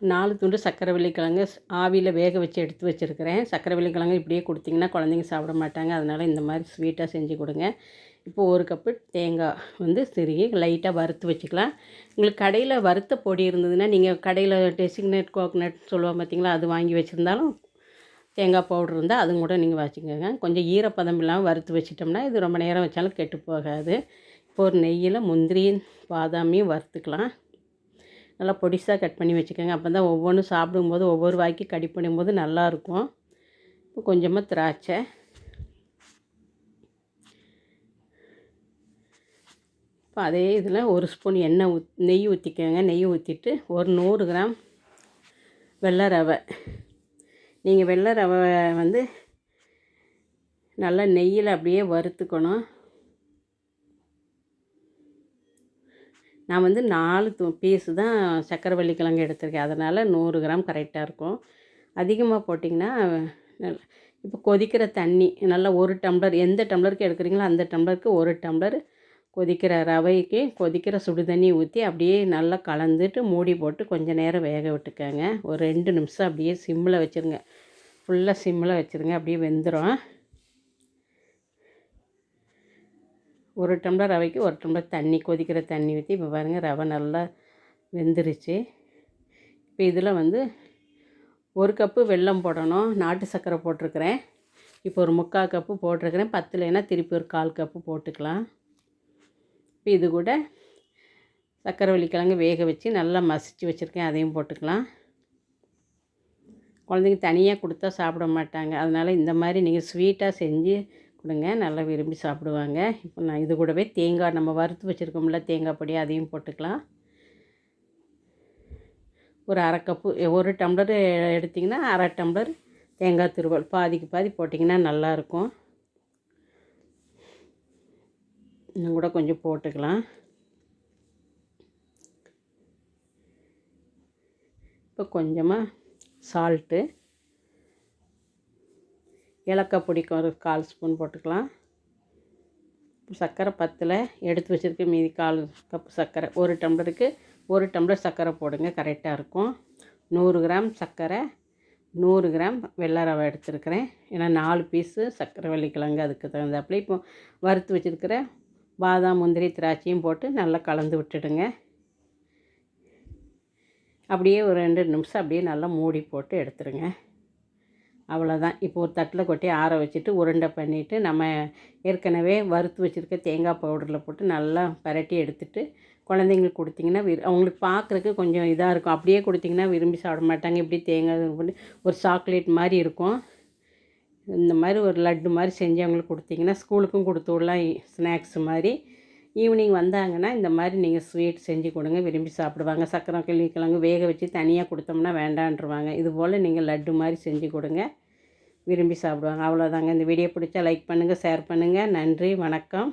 நாலு துண்டு சக்கரை வெள்ளிக்கிழங்கு ஆவியில் வேக வச்சு எடுத்து வச்சுருக்கிறேன். சக்கரை வெள்ளிக்கிழங்கு இப்படியே கொடுத்தீங்கன்னா குழந்தைங்க சாப்பிட மாட்டாங்க. அதனால் இந்த மாதிரி ஸ்வீட்டாக செஞ்சு கொடுங்க. இப்போ ஒரு கப்பு தேங்காய் வந்து சிறிய லைட்டாக வறுத்து வச்சுக்கலாம். உங்களுக்கு கடையில் வறுத்த பொடி இருந்ததுன்னா நீங்கள் கடையில் டெசிக்னேட் கோக்னட் சொல்லுவோம் பார்த்தீங்களா அது வாங்கி வச்சுருந்தாலும் தேங்காய் பவுடர் இருந்தால் அதுவும் கூட நீங்கள் வச்சுக்கோங்க. கொஞ்சம் ஈரப்பதம் இல்லாமல் வறுத்து வச்சிட்டோம்னா இது ரொம்ப நேரம் வச்சாலும் கெட்டு போகாது. இப்போ ஒரு நெய்யில் முந்திரியும் பாதாமையும் வறுத்துக்கலாம். நல்லா பொடிசாக கட் பண்ணி வச்சுக்கோங்க. அப்போ தான் ஒவ்வொன்றும் சாப்பிடும்போது ஒவ்வொரு வாய்க்கு கடி பண்ணும்போது நல்லாயிருக்கும் இப்போ கொஞ்சமாக திராட்சை. இப்போ அதே இதில் ஒரு ஸ்பூன் எண்ணெய் ஊத் நெய் ஊற்றிக்கோங்க நெய் ஊற்றிட்டு ஒரு நூறு கிராம் வெள்ளை ரவை. நீங்கள் வெள்ளை ரவை வந்து நல்லா நெய்யில் அப்படியே வறுத்துக்கணும். நான் வந்து நாலு பீஸு தான் சக்கரை வள்ளிக்கிழங்கு எடுத்திருக்கேன். அதனால் நூறு கிராம் கரெக்டாக இருக்கும். அதிகமாக போட்டிங்கன்னா இப்போ கொதிக்கிற தண்ணி நல்லா ஒரு டம்ளர் எந்த டம்ளருக்கு எடுக்கிறீங்களோ அந்த டம்ளருக்கு ஒரு டம்ளர் கொதிக்கிற ரவைக்கு கொதிக்கிற சுடு தண்ணி ஊற்றி அப்படியே நல்லா கலந்துட்டு மூடி போட்டு கொஞ்சம் நேரம் வேக விட்டுக்கோங்க. ஒரு ரெண்டு நிமிஷம் அப்படியே சிம்மில் வச்சுருங்க. ஃபுல்லாக சிம்மில் வச்சுருங்க. அப்படியே வெந்துடும் ஒரு டம்ளர் ரவைக்கு ஒரு டம்ளர் தண்ணி கொதிக்கிற தண்ணி ஊற்றி இப்போ பாருங்கள் ரவை நல்லா வெந்துருச்சு. இப்போ இதில் வந்து ஒரு கப்பு வெல்லம் போடணும். நாட்டு சர்க்கரை போட்டிருக்கிறேன். இப்போ ஒரு முக்கால் கப்பு போட்டிருக்கிறேன். பத்துலேனா திருப்பி ஒரு கால் கப்பு போட்டுக்கலாம். இப்போ இது கூட சக்கரை வள்ளிக்கிழங்கு வேக வச்சு நல்லா மசிச்சு வச்சுருக்கேன். அதையும் போட்டுக்கலாம். குழந்தைங்க தனியாக கொடுத்தா சாப்பிட மாட்டாங்க. அதனால் இந்த மாதிரி நீங்கள் ஸ்வீட்டாக செஞ்சு கொடுங்க. நல்லா விரும்பி சாப்பிடுவாங்க. இப்போ நான் இது கூடவே தேங்காய் நம்ம வறுத்து வச்சுருக்கோம்ல தேங்காய் பொடி அதையும் போட்டுக்கலாம். ஒரு அரை கப்பு ஒரு டம்ளர் எடுத்திங்கன்னா அரை டம்ளர் தேங்காய் துருவல். பாதிக்கு பாதி போட்டிங்கன்னா நல்லாயிருக்கும். இன்னும் கூட கொஞ்சம் போட்டுக்கலாம். இப்போ கொஞ்சமாக சால்ட்டு ஏலக்காய் பிடிக்கும் ஒரு கால் ஸ்பூன் போட்டுக்கலாம். சர்க்கரை பத்தில் எடுத்து வச்சுருக்க மீதி கால் கப்பு சர்க்கரை ஒரு டம்ளருக்கு ஒரு டம்ளர் சர்க்கரை போடுங்க கரெக்டாக இருக்கும். நூறு கிராம் சர்க்கரை நூறு கிராம் வெள்ளை ரவை எடுத்துருக்கிறேன். ஏன்னா நாலு பீஸு சர்க்கரை வெள்ளிக்கிழங்கு அதுக்கு தகுந்தாப்புல. இப்போ வறுத்து வச்சுருக்கிற பாதாம் முந்திரி திராட்சையும் போட்டு நல்லா கலந்து விட்டுடுங்க. அப்படியே ஒரு ரெண்டு நிமிஷம் அப்படியே நல்லா மூடி போட்டு எடுத்துருங்க. அவ்வளோதான் இப்போ ஒரு தட்டில் கொட்டி ஆற வச்சுட்டு உருண்டை பண்ணிவிட்டு நம்ம ஏற்கனவே வறுத்து வச்சுருக்க தேங்காய் பவுடரில் போட்டு நல்லா பரட்டி எடுத்துட்டு குழந்தைங்களுக்கு கொடுத்திங்கன்னா விரு அவங்களுக்கு பார்க்குறக்கு கொஞ்சம் இதாக இருக்கும். அப்படியே கொடுத்திங்கன்னா விரும்பி சாப்பிட மாட்டாங்க. இப்படி தேங்காய் பண்ணி ஒரு சாக்லேட் மாதிரி இருக்கும். இந்த மாதிரி ஒரு லட்டு மாதிரி செஞ்சு அவங்களுக்கு கொடுத்திங்கன்னா ஸ்கூலுக்கும் கொடுத்து விடலாம். ஸ்நாக்ஸ் மாதிரி. ஈவினிங் வந்தாங்கன்னா இந்த மாதிரி நீங்கள் ஸ்வீட் செஞ்சு கொடுங்க விரும்பி சாப்பிடுவாங்க. சக்கரை கிழங்கு வேக வச்சு தனியாக கொடுத்தோம்னா வேண்டான்ருவாங்க இது போல் நீங்கள் லட்டு மாதிரி செஞ்சு கொடுங்க விரும்பி சாப்பிடுவாங்க. அவ்வளோதாங்க இந்த வீடியோ பிடிச்சா லைக் பண்ணுங்கள் ஷேர் பண்ணுங்கள் நன்றி வணக்கம்.